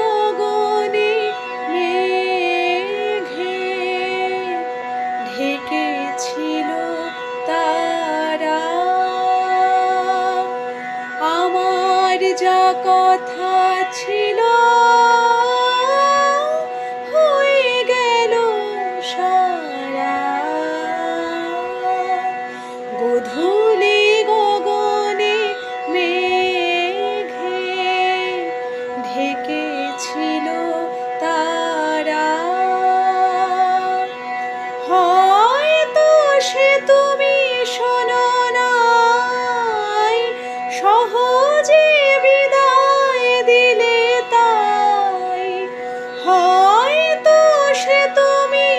গগনে মেঘে ঢেকেছিল তারা। আমার যা কথা ছিল ঢেকেছিল তারা। হয়তো সে তুমি শোনো নাই, সহজে বিদায় দিলে তাই। হয়তো সে তুমি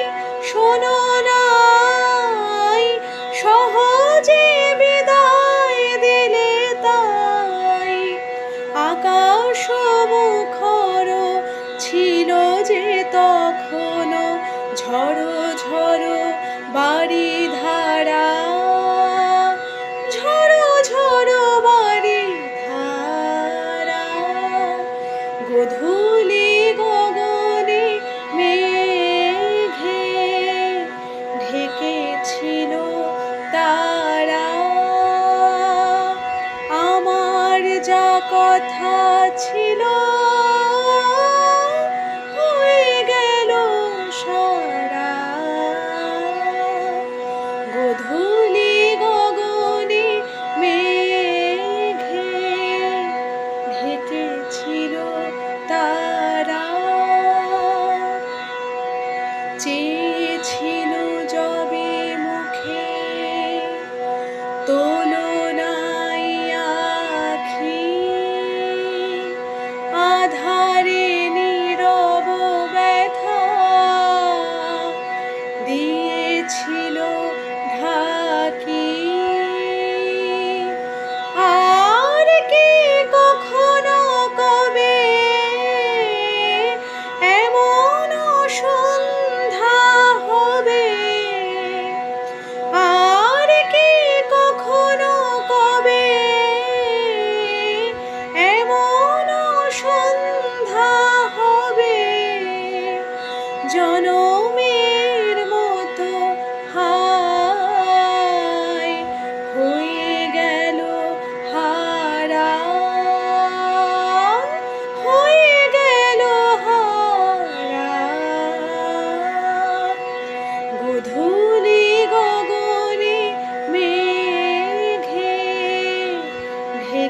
শোনো নাই, সহজে বিদায় দিলে তাই। আকাশ মুখর বাড়ি ধারা, ঝড়ো ঝড়ো বাড়ি ধারা। গোধূলি, গগনে মেঘে ঢেকেছিল তারা। আমার যা কথা ছিল চেয়েছিল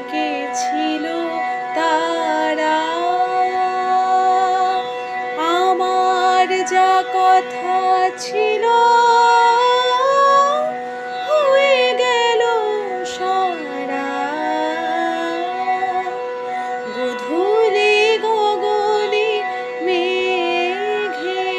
ঢেকেছিল তারা? আমার যা কথা ছিল হয়ে গেল সারা। মেঘে